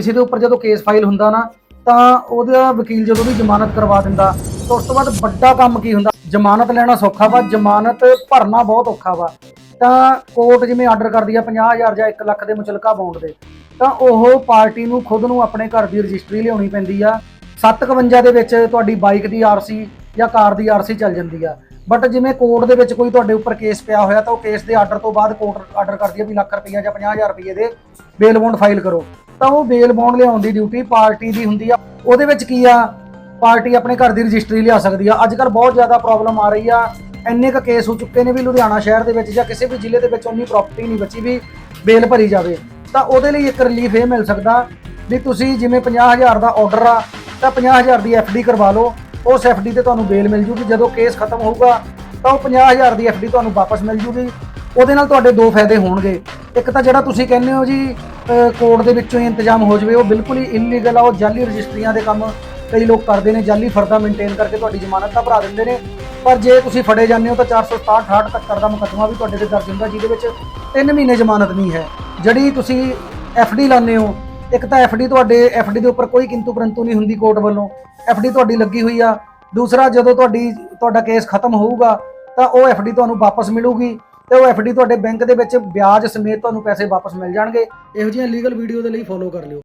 ਕਿਸੇ ਦੇ ਉੱਪਰ ਜਦੋਂ ਕੇਸ ਫਾਈਲ ਹੁੰਦਾ ਨਾ, ਤਾਂ ਉਹਦਾ ਵਕੀਲ ਜਦੋਂ ਵੀ ਜ਼ਮਾਨਤ ਕਰਵਾ ਦਿੰਦਾ, ਤਾਂ ਉਸ ਤੋਂ ਬਾਅਦ ਵੱਡਾ ਕੰਮ ਕੀ ਹੁੰਦਾ? ਜ਼ਮਾਨਤ ਲੈਣਾ ਸੌਖਾ ਵਾ, ਜ਼ਮਾਨਤ ਭਰਨਾ ਬਹੁਤ ਔਖਾ ਵਾ। ਤਾਂ ਕੋਰਟ ਜਿਵੇਂ ਆਰਡਰ ਕਰਦੀ ਆ 50000 ਜਾਂ 1 ਲੱਖ ਦੇ ਮੁਚਲਕਾ ਬੌਂਡ ਦੇ, ਤਾਂ ਉਹ ਪਾਰਟੀ ਨੂੰ ਖੁਦ ਨੂੰ ਆਪਣੇ ਘਰ ਦੀ ਰਜਿਸਟਰੀ ਲਿਆਉਣੀ ਪੈਂਦੀ ਆ। 751 ਦੇ ਵਿੱਚ ਤੁਹਾਡੀ ਬਾਈਕ ਦੀ ਆਰਸੀ ਜਾਂ ਕਾਰ ਦੀ ਆਰਸੀ ਚੱਲ ਜਾਂਦੀ ਆ। ਬਟ ਜਿਵੇਂ ਕੋਰਟ ਦੇ ਵਿੱਚ ਕੋਈ ਤੁਹਾਡੇ ਉੱਪਰ ਕੇਸ ਪਿਆ ਹੋਇਆ, ਤਾਂ ਉਹ ਕੇਸ ਦੇ ਆਰਡਰ ਤੋਂ ਬਾਅਦ ਕੋਰਟ ਆਰਡਰ ਕਰਦੀ ਆ ਵੀ ਲੱਖ ਰੁਪਈਆ ਜਾਂ 50000 ਰੁਪਈਏ ਦੇ ਬੇਲ ਬੌਂਡ ਫਾਈਲ ਕਰੋ। ਤਾਂ ਉਹ ਬੇਲ ਬੌਂਡ ਲਿਆਉਣ ਦੀ ਡਿਊਟੀ ਪਾਰਟੀ ਦੀ ਹੁੰਦੀ ਆ। ਉਹਦੇ ਵਿੱਚ ਕੀ ਆ? ਪਾਰਟੀ ਆਪਣੇ ਘਰ ਦੀ ਰਜਿਸਟਰੀ ਲਿਆ ਸਕਦੀ ਆ। ਅੱਜ ਕੱਲ ਬਹੁਤ ਜ਼ਿਆਦਾ ਪ੍ਰੋਬਲਮ ਆ ਰਹੀ ਆ। ਇੰਨੇ ਕ ਕੇਸ ਹੋ ਚੁੱਕੇ ਨੇ ਵੀ ਲੁਧਿਆਣਾ ਸ਼ਹਿਰ ਦੇ ਵਿੱਚ ਜਾਂ ਕਿਸੇ ਵੀ ਜ਼ਿਲ੍ਹੇ ਦੇ ਵਿੱਚ ਉਨੀ ਪ੍ਰਾਪਰਟੀ ਨਹੀਂ ਬਚੀ ਵੀ ਬੇਲ ਭਰੀ ਜਾਵੇ। ਤਾਂ ਉਹਦੇ ਲਈ ਇੱਕ ਰਿਲੀਫ ਇਹ ਮਿਲ ਸਕਦਾ ਵੀ ਤੁਸੀਂ ਜਿਵੇਂ 50000 ਦਾ ਆਰਡਰ ਆ, ਤਾਂ 50000 ਦੀ ਡੀ ਕਰਵਾ ਲਓ। ਉਸ ਡੀ ਤੇ ਤੁਹਾਨੂੰ ਬੇਲ ਮਿਲ ਜੂਗੀ। ਜਦੋਂ ਕੇਸ ਖਤਮ ਹੋਊਗਾ, ਤਾਂ ਉਹ 50000 ਦੀ ਡੀ ਤੁਹਾਨੂੰ ਵਾਪਸ ਮਿਲ ਜੂਗੀ। ਉਹਦੇ ਨਾਲ ਤੁਹਾਡੇ ਦੋ ਫਾਇਦੇ ਹੋਣਗੇ। ਇੱਕ ਤਾਂ ਜਿਹੜਾ ਤੁਸੀਂ ਕਹਿੰਦੇ ਹੋ ਜੀ ਕੋਰਟ ਦੇ ਵਿੱਚੋਂ ਹੀ ਇੰਤਜ਼ਾਮ ਹੋ ਜਾਵੇ, ਉਹ ਬਿਲਕੁਲ ਹੀ ਇਲੀਗਲ ਆ, ਉਹ ਜਾਲੀ ਰਜਿਸਟਰੀਆਂ ਦੇ ਕੰਮ ਕਈ ਲੋਕ ਕਰਦੇ ਨੇ, ਜਾਲੀ ਫਰਦਾ ਮੇਨਟੇਨ ਕਰਕੇ ਤੁਹਾਡੀ ਜ਼ਮਾਨਤ ਤਾਂ ਭਰਾ ਦਿੰਦੇ ਨੇ, ਪਰ ਜੇ ਤੁਸੀਂ ਫੜੇ ਜਾਂਦੇ ਹੋ ਤਾਂ 467 68 71 ਦਾ ਮੁਕੱਦਮਾ ਵੀ ਤੁਹਾਡੇ ਤੇ ਦਰਜ ਹੁੰਦਾ, ਜਿਹਦੇ ਵਿੱਚ 3 ਮਹੀਨੇ ਜ਼ਮਾਨਤ ਨਹੀਂ ਹੈ। ਜਿਹੜੀ ਤੁਸੀਂ ਡੀ ਲਾਉਂਦੇ ਹੋ, ਇੱਕ ਤਾਂ ਡੀ ਤੁਹਾਡੇ ਡੀ ਦੇ ਉੱਪਰ ਕੋਈ ਕਿੰਤੂ ਪਰੰਤੂ ਨਹੀਂ ਹੁੰਦੀ ਕੋਰਟ ਵੱਲੋਂ ਡੀ ਤੁਹਾਡੀ ਲੱਗੀ ਹੋਈ ਆ, ਦੂਸਰਾ ਜਦੋਂ ਤੁਹਾਡੀ, ਤੁਹਾਡਾ ਕੇਸ ਖਤਮ ਹੋਊਗਾ, ਤਾਂ ਉਹ ਡੀ ਤੁਹਾਨੂੰ ਵਾਪਸ ਮਿਲੂਗੀ। ਤੇ ਉਹ ਡੀ ਤੁਹਾਡੇ ਬੈਂਕ ਦੇ ਵਿੱਚ ਵਿਆਜ ਸਮੇਤ ਤੁਹਾਨੂੰ ਪੈਸੇ ਵਾਪਸ ਮਿਲ ਜਾਣਗੇ। ਇਹੋ ਜਿਹੀਆਂ ਲੀਗਲ ਵੀਡੀਓ ਦੇ ਲਈ ਫੋਲੋ ਕਰ ਲਿਓ।